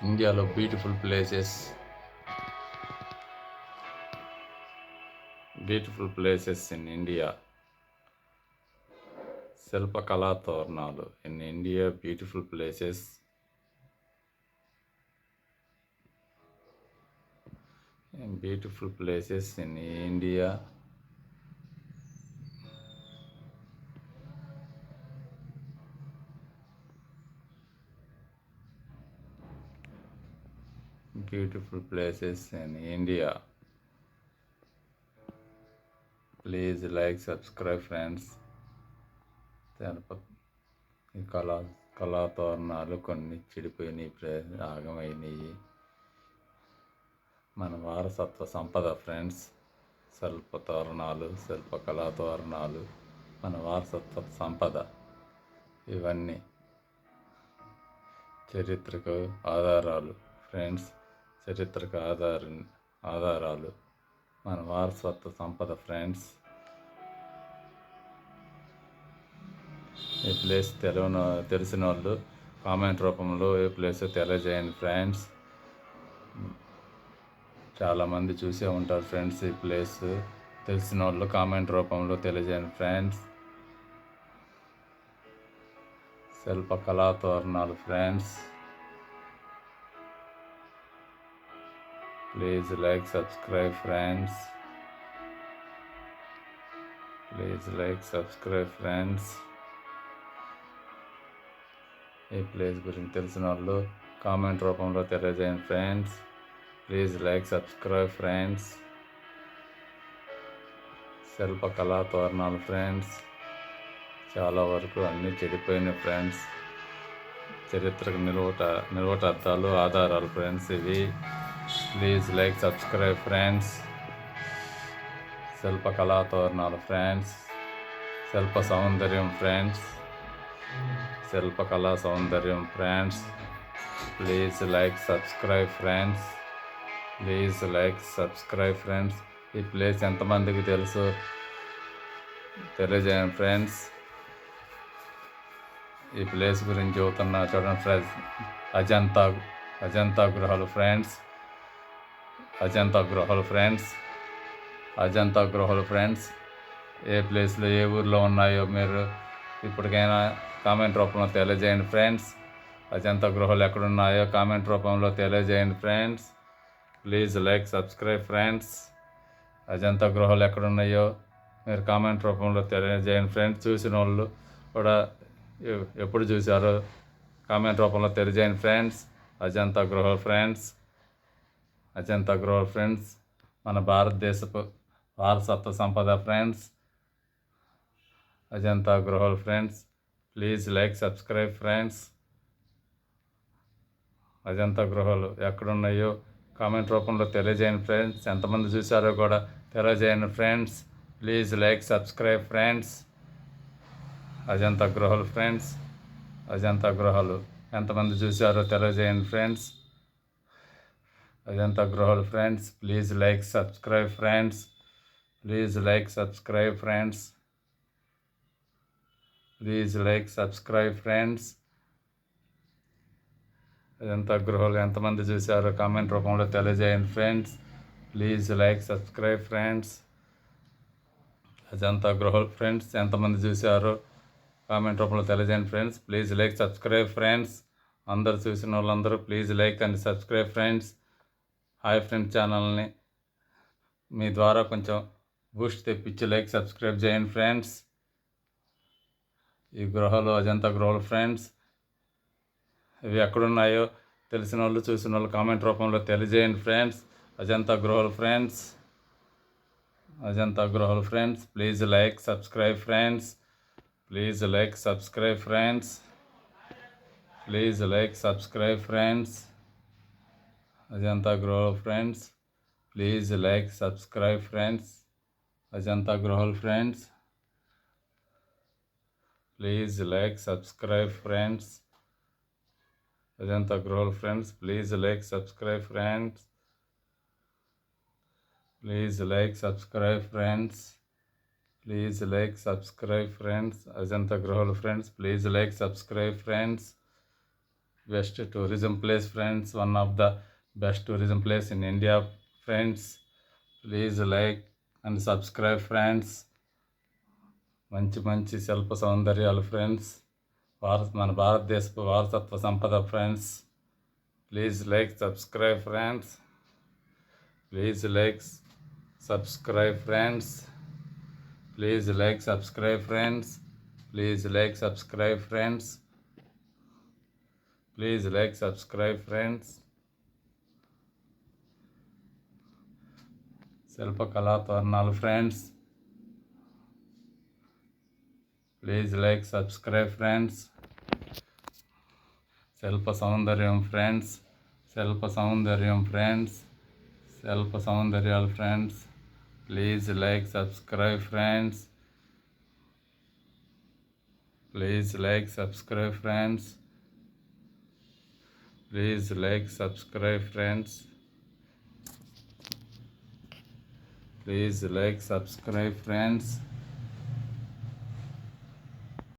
ఇండియాలో beautiful places beautiful places in India శిల్పకళా తోరణాలు in India beautiful places beautiful places in India beautiful places in India. Please like, subscribe, friends. ఈ కళా కళాతోరణాలు కొన్ని చెడిపోయినాయి ప్రే ఆగమైనవి మన వారసత్వ సంపద ఫ్రెండ్స్ శిల్ప తోరణాలు స్వల్ప కళాతోరణాలు మన వారసత్వ సంపద ఇవన్నీ చరిత్రకు ఆధారాలు ఫ్రెండ్స్ చరిత్రక ఆధార ఆధారాలు. మన వారసత్వ సంపద ఫ్రెండ్స్. ఈ ప్లేస్ తెలియని తెలిసిన వాళ్ళు కామెంట్ రూపంలో ఏ ప్లేస్ తెలియజేయండి ఫ్రెండ్స్. చాలామంది చూసే ఉంటారు ఫ్రెండ్స్ ఈ ప్లేస్. తెలిసిన వాళ్ళు కామెంట్ రూపంలో తెలియజేయండి ఫ్రెండ్స్. శిల్ప కళా తోరణాలు friends. Please like subscribe friends. Please like subscribe friends. ఈ ప్లేస్ గురించి తెలిసిన వాళ్ళు కామెంట్ రూపంలో తెలియజేయండి friends. Please like subscribe friends. శిల్పకళా తోరణాలు ఫ్రెండ్స్. చాలా వరకు అన్నీ చెడిపోయిన ఫ్రెండ్స్. చరిత్రకు నిలువట నిలువటార్థాలు ఆధారాలు ఫ్రెండ్స్ ఇవి. ప్లీజ్ లైక్ సబ్స్క్రైబ్ ఫ్రెండ్స్ శిల్పకళా తోరణాలు ఫ్రెండ్స్ శిల్ప సౌందర్యం ఫ్రెండ్స్ శిల్పకళా సౌందర్యం friends please like subscribe friends please like subscribe friends ఈ ప్లేస్ ఎంతమందికి తెలుసు? తెలియజేయండి ఫ్రెండ్స్ ఈ ప్లేస్ గురించి చెబుతున్నా చూడండి ఫ్రెండ్స్ అజంతా అజంతా గృహాలు ఫ్రెండ్స్ అజంతా గృహాలు ఫ్రెండ్స్. అజంతా గృహాలు ఫ్రెండ్స్ ఏ ప్లేస్లో ఏ ఊర్లో ఉన్నాయో మీరు ఇప్పటికైనా కామెంట్ రూపంలో తెలియజేయండి ఫ్రెండ్స్. అజంతా గృహాలు ఎక్కడున్నాయో కామెంట్ రూపంలో తెలియజేయండి friends. Please like subscribe friends. Ajanta గృహాలు ఎక్కడున్నాయో మీరు కామెంట్ రూపంలో తెలియజేయండి ఫ్రెండ్స్. చూసిన వాళ్ళు కూడా ఎప్పుడు చూసారో కామెంట్ రూపంలో తెలియజేయండి ఫ్రెండ్స్. అజంతా గృహాలు ఫ్రెండ్స్. అజంతా గృహాలు ఫ్రెండ్స్ మన భారతదేశపు వారసత్వ సంపద ఫ్రెండ్స్ అజంతా గృహాలు friends please like subscribe friends. Ajanta గృహాలు ఎక్కడున్నాయో కామెంట్ రూపంలో తెలియజేయండి ఫ్రెండ్స్. ఎంతమంది చూసారో కూడా తెలియజేయండి friends. Please like subscribe friends. Ajanta గృహాలు ఫ్రెండ్స్ అజంతా గృహాలు ఎంతమంది చూసారో తెలియజేయండి ఫ్రెండ్స్. అజంతా గృహాలు friends please like subscribe friends please like subscribe friends please like subscribe friends. Ajanta గృహాలు ఎంతమంది చూసారో కామెంట్ రూపంలో తెలియజేయండి friends. Please like subscribe friends. Ajanta గృహాలు ఫ్రెండ్స్ ఎంతమంది చూసారో కామెంట్ రూపంలో తెలియజేయండి friends. Please like subscribe friends. అందరు చూసిన వాళ్ళందరూ please like and subscribe friends. Hi friends ఛానల్ని. మీ ద్వారా కొంచెం బూస్ట్ తెప్పించి లైక్ సబ్స్క్రైబ్ చేయండి ఫ్రెండ్స్. ఈ గృహాలు అజంతా గృహాలు ఫ్రెండ్స్. ఇవి ఎక్కడున్నాయో తెలిసిన వాళ్ళు చూసిన వాళ్ళు కామెంట్ రూపంలో తెలియజేయండి ఫ్రెండ్స్. అజంతా గృహాలు ఫ్రెండ్స్. అజంతా గృహాలు friends please like subscribe friends. Please like subscribe friends. Please like subscribe friends. Ajanta Grohal friends. Please like, subscribe friends. Ajanta Grohal friends. Please like, subscribe friends. Ajanta Grohal friends. Please like, subscribe friends. Please like, subscribe friends. Please like, subscribe friends. Ajanta Grohal friends. Please like, subscribe friends. Best tourism place friends. One of the best tourism place in india friends please like and subscribe friends మంచి మంచి శిల్ప సౌందర్యాలు friends. Bharat మన భారతదేశపు వారసత్వ సంపద friends. Please like subscribe friends. Please like subscribe friends. Please like subscribe friends. Please like subscribe friends. Please like subscribe friends. శిల్పకళా తోరణాలు friends please like subscribe friends శిల్ప సౌందర్యం friends శిల్ప సౌందర్యం ఫ్రెండ్స్ శిల్ప సౌందర్యాలు friends please like subscribe friends please like subscribe friends please like subscribe friends please like subscribe friends